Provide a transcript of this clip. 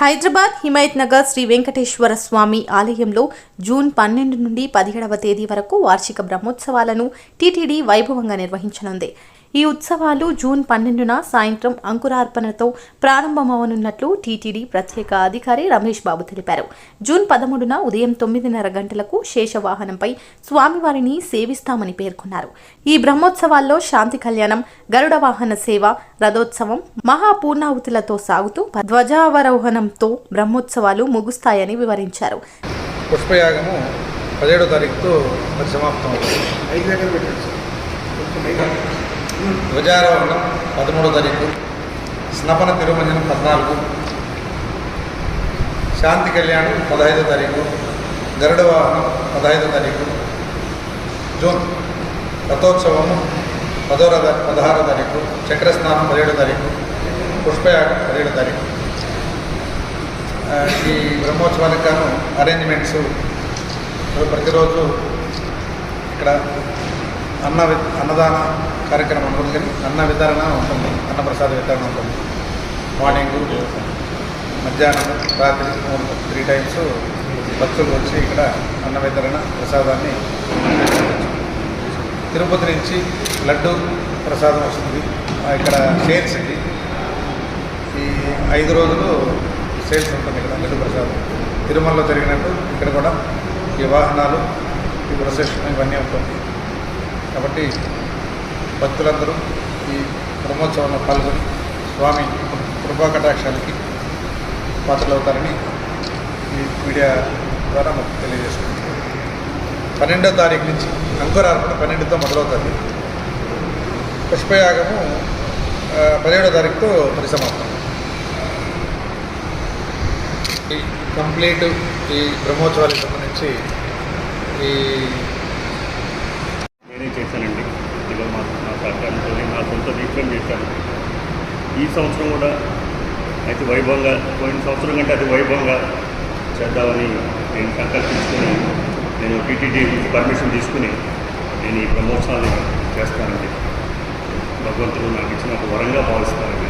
హైదరాబాద్ హిమాయత్ నగర్ శ్రీ వెంకటేశ్వర స్వామి ఆలయంలో జూన్ పన్నెండు నుండి పదిహేడవ తేదీ వరకు వార్షిక బ్రహ్మోత్సవాలను టీటీడీ వైభవంగా నిర్వహించనుంది. ఈ ఉత్సవాలు జూన్ పన్నెండున సాయంత్రం అంకురార్పణతో ప్రారంభమవనున్నట్లు టీటీడీ ప్రత్యేక అధికారి రమేష్ బాబు తెలిపారు. జూన్ పదమూడున ఉదయం తొమ్మిదిన్నర గంటలకు శేషవాహనంపై స్వామివారిని సేవిస్తామని పేర్కొన్నారు. ఈ బ్రహ్మోత్సవాల్లో శాంతి కళ్యాణం గరుడ వాహన సేవ రథోత్సవం మహాపూర్ణాహుతులతో సాగుతూ ధ్వజావరోహణంతో బ్రహ్మోత్సవాలు ముగుస్తాయని వివరించారు. పుష్పయాగము పదిహేడో తారీఖుతో సమాప్తం అవుతుంది ఐదు దగ్గర పెట్టండి సార్. కొంచెం ఐదు ధ్వజారోహణం పదమూడో తారీఖు స్నపన తిరుమంజనం పద్నాలుగు శాంతి కళ్యాణం పదహైదో తారీఖు గరుడ వాహనం పదహైదో తారీఖు జూన్ రథోత్సవము పదో రథ పదహారో తారీఖు చక్రస్నానం పదిహేడో తారీఖు పుష్పయాగం పదిహేడో తారీఖు ఆ, ఈ బ్రహ్మోత్సవానికి గాను అరేంజ్మెంట్స్ ప్రతిరోజు ఇక్కడ అన్న అన్నదాన కార్యక్రమం ఉంటుంది అన్న వితరణ ఉంటుంది అన్నప్రసాద వితరణ ఉంటుంది. మార్నింగ్ మధ్యాహ్నం రాత్రి త్రీ టైమ్స్ భక్తులు వచ్చి ఇక్కడ అన్న వితరణ ప్రసాదాన్ని తిరుపతి నుంచి లడ్డు ప్రసాదం వస్తుంది. ఇక్కడ సేల్స్ ఇది. ఈ ఐదు రోజులు సేల్స్ ఉంటుంది ఇక్కడ లడ్డు ప్రసాదం. తిరుమలలో జరిగినట్టు ఇక్కడ కూడా ఈ వాహనాలు ఈ ప్రొసెషన్ ఇవన్నీ ఉంటుంది. కాబట్టి భక్తులందరూ ఈ బ్రహ్మోత్సవంలో పాల్గొని స్వామి కృపా కటాక్షాలకి పాత్రలవుతారని ఈ మీడియా ద్వారా మాకు తెలియజేసుకుంటున్నాం. పన్నెండో తారీఖు నుంచి అంకురార్పణ పన్నెండుతో మొదలవుతుంది. పుష్పయాగము పదిహేడో తారీఖుతో పరిసమాప్తం. ఈ కంప్లీట్ ఈ బ్రహ్మోత్సవాలకు సంబంధించి ఈ సంవత్సరం చేశాను ఈ సంవత్సరం కూడా అయితే వైభవంగా పోయిన సంవత్సరం కంటే అది వైభవంగా చేద్దామని నేను సంకల్పించుకుని నేను టీటీడీ నుంచి పర్మిషన్ తీసుకుని నేను ఈ బ్రహ్మోత్సవాన్ని చేస్తానండి భగవంతుడు నాకు ఇచ్చిన ఒక వరంగా భావిస్తానండి